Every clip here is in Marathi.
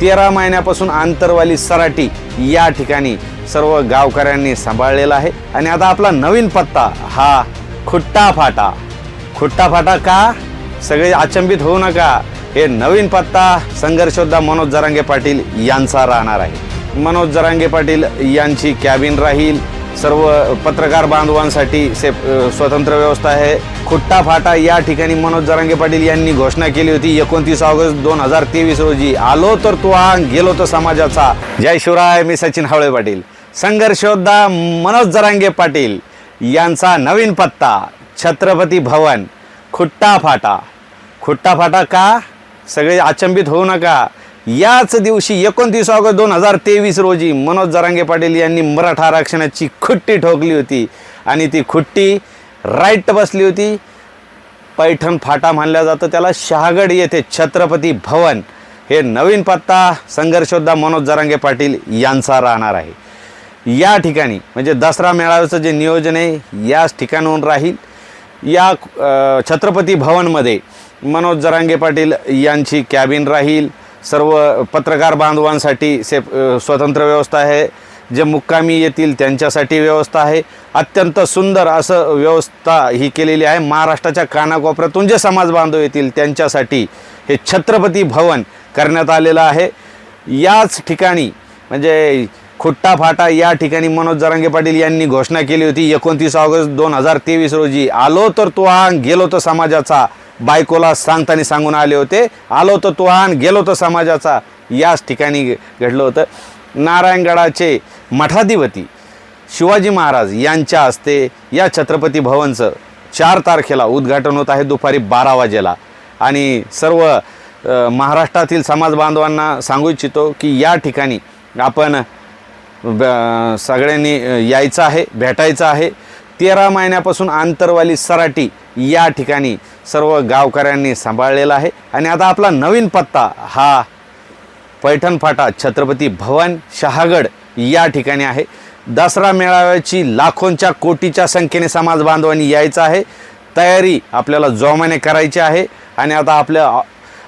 तेरा महिन्यापासून आंतरवाली सराटी या ठिकाणी सर्व गावकऱ्यांनी सांभाळलेला आहे. आणि आता आपला नवीन पत्ता हा खुट्टा फाटा खुट्टा फाटा का? सगळे अचंबित होऊ नका. हे नवीन पत्ता संघर्षोद्धा मनोज जरांगे पाटील यांचा राहणार आहे. मनोज जरांगे पाटील यांची कॅबिन राहील. सर्व पत्रकार बांधवांसाठी से स्वतंत्र व्यवस्था आहे. खुट्टा फाटा या ठिकाणी मनोज जरांगे पाटील यांनी घोषणा केली होती. एकोणतीस ऑगस्ट दोन हजार तेवीस रोजी आलो तर तू आ गेलो तर समाजाचा. जय शिवराय मी सचिन हावळे पाटील. संघर्षोद्धा मनोज जरांगे पाटील यांचा नवीन पत्ता छत्रपती भवन खुट्टा फाटा खुट्टा फाटा का? सगळे अचंबित होऊ नका. याच दिवशी एकोणतीस ऑगस्ट दोन हजार तेवीस रोजी मनोज जरांगे पाटील यांनी मराठा आरक्षणाची खुट्टी ठोकली होती. आणि ती खुट्टी राईट बसली होती. पैठण फाटा मानला जातो. त्याला शहागड येथे छत्रपती भवन हे नवीन पत्ता संघर्षोद्धा मनोज जरांगे पाटील यांचा राहणार आहे. या ठिकाणी म्हणजे दसरा मेळाव्याचं जे नियोजन आहे याच ठिकाणाहून राहील. या छत्रपती भवनमध्ये मनोज जरांगे पाटील यांची कॅबिन राहील. सर्व पत्रकार बांधवांसाठी से स्वतंत्र व्यवस्था आहे. जे मुक्कामी येतील त्यांच्यासाठी व्यवस्था आहे. अत्यंत सुंदर असं व्यवस्था ही केलेली आहे. महाराष्ट्राच्या कानाकोपऱ्यातून जे समाज बांधव येतील त्यांच्यासाठी हे छत्रपती भवन करण्यात आलेलं आहे. याच ठिकाणी म्हणजे खुट्टा फाटा या ठिकाणी मनोज जरांगे पाटील यांनी घोषणा केली होती. एकोणतीस ऑगस्ट दोन हजार तेवीस रोजी आलो तर तो हा गेलो तर समाजाचा बायकोला सांगताना सांगून आले होते. आलो तर तो आण गेलो तर समाजाचा. याच ठिकाणी घडलं होतं. नारायणगडाचे मठाधिपती शिवाजी महाराज यांच्या हस्ते या छत्रपती भवनचं चार तारखेला उद्घाटन होत आहे दुपारी बारा वाजेला. आणि सर्व महाराष्ट्रातील समाज बांधवांना सांगू इच्छितो की या ठिकाणी आपण ब- सगळ्यांनी यायचं आहे भेटायचं आहे. तेरा महिन्यापासून आंतरवाली सराटी या ठिकाणी सर्व गावकऱ्यांनी सांभाळलेला आहे. आणि आता आपला नवीन पत्ता हा पैठण फाटा छत्रपती भवन शहागड या ठिकाणी आहे. दसरा मेळाव्याची लाखोंच्या कोटीच्या संख्येने समाज बांधवांनी यायचं आहे. तयारी आपल्याला जोमाने करायची आहे. आणि आता आपलं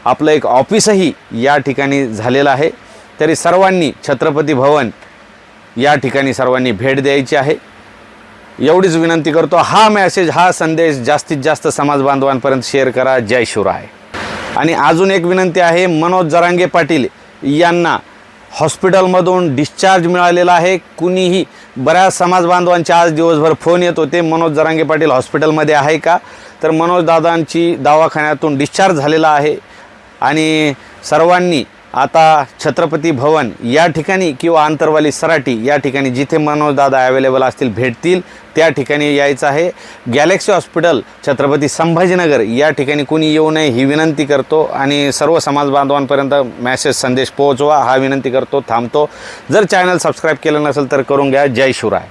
आपलं एक ऑफिसही या ठिकाणी झालेलं आहे. तरी सर्वांनी छत्रपती भवन या ठिकाणी सर्वांनी भेट द्यायची आहे. एवढीच विनंती करतो हा मेसेज हा संदेश जास्तीत जास्त समाज बांधवांपर्यंत शेअर करा. जय शिवराय. आणि अजून एक विनंती आहे मनोज जरांगे पाटील यांना हॉस्पिटलमधून डिस्चार्ज मिळालेला आहे. कुणीही बऱ्याच समाज बांधवांचे आज दिवसभर फोन येत होते. मनोज जरांगे पाटील हॉस्पिटलमध्ये आहे का? तर मनोज दादांची दवाखान्यातून डिस्चार्ज झालेला आहे. आणि सर्वांनी आता छत्रपती भवन या ठिकाणी किंवा आंतरवाली सराटी या ठिकाणी जिथे मनोजदादा अवेलेबल असतील भेटतील त्या ठिकाणी यायचं आहे. गॅलेक्सी हॉस्पिटल छत्रपती संभाजीनगर या ठिकाणी कोणी येऊ नये ही विनंती करतो आणि सर्व समाज बांधवांपर्यंत मॅसेज संदेश पोहोचवा हा विनंती करतो थांबतो. जर चॅनल सबस्क्राईब केलं नसेल तर करून घ्या. जय शिवराय.